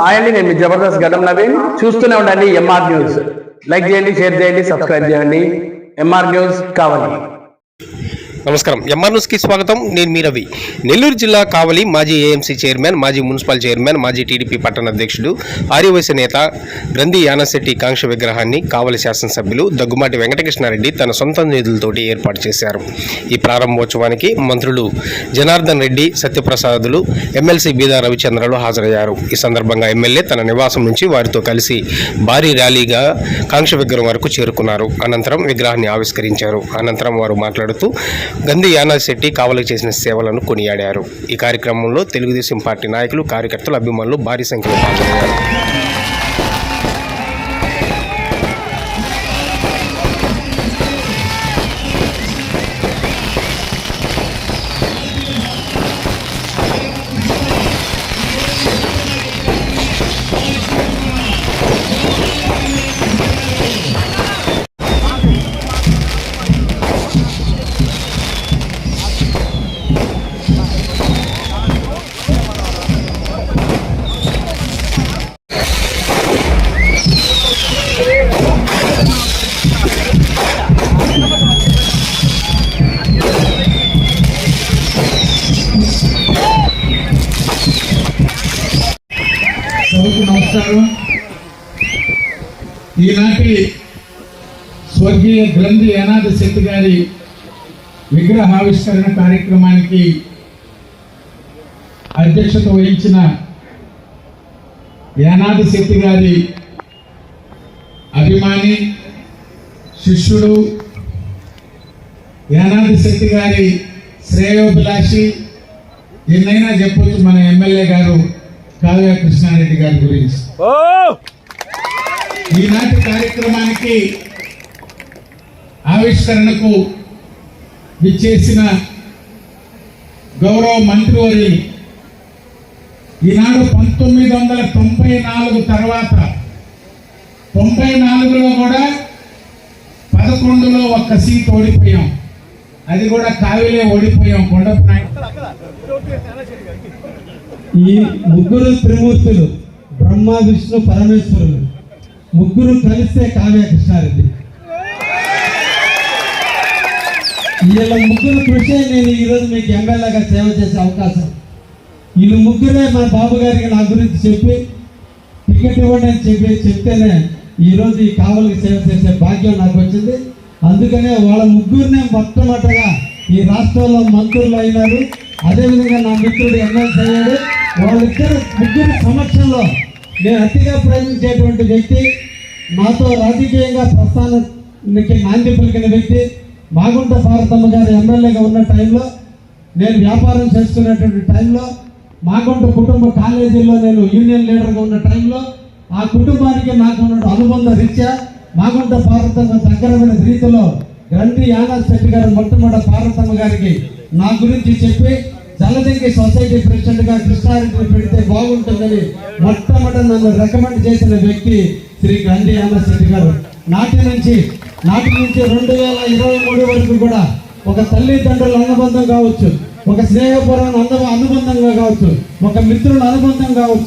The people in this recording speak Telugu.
హాయ్ అండి నేను జబర్దస్త్ గడ్డం నవీన్ చూస్తూనే ఉండండి ఎంఆర్ న్యూస్ లైక్ చేయండి షేర్ చేయండి సబ్స్క్రైబ్ చేయండి. ఎంఆర్ న్యూస్ కావాలి. నమస్కారం. ఎంఆర్ న్యూస్కి స్వాగతం. నేను మీ రవి. నెల్లూరు జిల్లా కావలి మాజీ ఏఎంసీ చైర్మన్ మాజీ మున్సిపల్ చైర్మన్ మాజీ టీడీపీ పట్టణ అధ్యక్షుడు ఆర్యవైశ్య నేత గ్రంథి యానశెట్టి కాంక్ష విగ్రహాన్ని కావలి శాసనసభ్యులు దగ్గుమాటి వెంకటకృష్ణారెడ్డి తన సొంత నిధులతోటి ఏర్పాటు చేశారు. ఈ ప్రారంభోత్సవానికి మంత్రులు జనార్దన్ రెడ్డి సత్యప్రసాదులు ఎమ్మెల్సీ బీదా రవిచంద్రలు హాజరయ్యారు. ఈ సందర్భంగా ఎమ్మెల్యే తన నివాసం నుంచి వారితో కలిసి భారీ ర్యాలీగా కాంక్ష విగ్రహం వరకు చేరుకున్నారు. అనంతరం విగ్రహాన్ని ఆవిష్కరించారు. అనంతరం వారు మాట్లాడుతూ గంధి యానాథ్ శెట్టి చేసిన సేవలను కొనియాడారు. ఈ కార్యక్రమంలో తెలుగుదేశం పార్టీ నాయకులు కార్యకర్తలు అభిమానులు భారీ సంఖ్యలో పాల్గొన్నారు. నమస్కారం ఈనాటి స్వర్గీయ గ్రంథి అనాథ శక్తి గారి విగ్రహావిష్కరణ కార్యక్రమానికి అధ్యక్షత వహించిన యానాథ శక్తి గారి అభిమాని శిష్యుడు యానాథ శక్తి గారి శ్రేయోభిలాషి ఎన్నైనా చెప్పొచ్చు మన ఎమ్మెల్యే గారు. కావ్య కృష్ణారెడ్డి గారి గురించి. ఈనాటి కార్యక్రమానికి ఆవిష్కరణకు విచ్చేసిన గౌరవ మంత్రివర్యులు ఈనాడు పంతొమ్మిది వందల తొంభై నాలుగు తర్వాత తొంభై నాలుగులో కూడా పదకొండులో ఒక్క సీట్ ఓడిపోయాం. అది కూడా కావిలే ఓడిపోయాం కొండపు ఈ ముగ్గురు త్రిమూర్తులు బ్రహ్మ విష్ణు పరమేశ్వరులు. ముగ్గురు కలిస్తే కావ్య కృష్ణారెడ్డి. వీళ్ళ ముగ్గురు కృషి నేను ఈరోజు మీకు ఎమ్మెల్యేగా సేవ చేసే అవకాశం. వీళ్ళు ముగ్గురే మా బాబు గారికి నా గురించి చెప్పి టికెట్ ఇవ్వండి అని చెప్పి చెప్తేనే ఈరోజు ఈ కావలికి సేవ చేసే భాగ్యం నాకు వచ్చింది. అందుకనే వాళ్ళ ముగ్గురినే మొట్టమొదటగా ఈ రాష్ట్రంలో మంత్రులు అయినారు. అదేవిధంగా నా మిత్రుడు ఎమ్మెల్సీ అయ్యాడు వాళ్ళిద్దరు ముగ్గురు సమక్షంలో నేను అతిగా ప్రేమించేటువంటి వ్యక్తి మాతో రాజకీయంగా ప్రస్థానానికి నాంది పలికిన వ్యక్తి మాగుంట భారతమ్మ గారు ఎమ్మెల్యేగా ఉన్న టైంలో నేను వ్యాపారం చేసుకునేటువంటి టైంలో మాగుంట కుటుంబ కాలేజీలో నేను యూనియన్ లీడర్గా ఉన్న టైంలో ఆ కుటుంబానికి నాకు ఉన్న అనుబంధ రీత్యా మాగుంట భారతమ్మ దగ్గరమైన రీతిలో గ్రంథి యానా శెట్టి గారు మొట్టమొదటి భారతమ్మ గారికి నా గురించి చెప్పి జలదంకి సొసైటీ ప్రెసిడెంట్గా కృష్ణారెడ్డి పెడితే బాగుంటుందని మొట్టమొదటి నన్ను రికమెండ్ చేసిన వ్యక్తి శ్రీ గండి యానా గారు. నాటి నుంచి నాటి నుంచి రెండు వేల ఇరవై మూడు వరకు కూడా ఒక తల్లిదండ్రుల అనుబంధం కావచ్చు ఒక స్నేహపూర్వం అనుబంధంగా కావచ్చు ఒక మిత్రుల అనుబంధం కావచ్చు.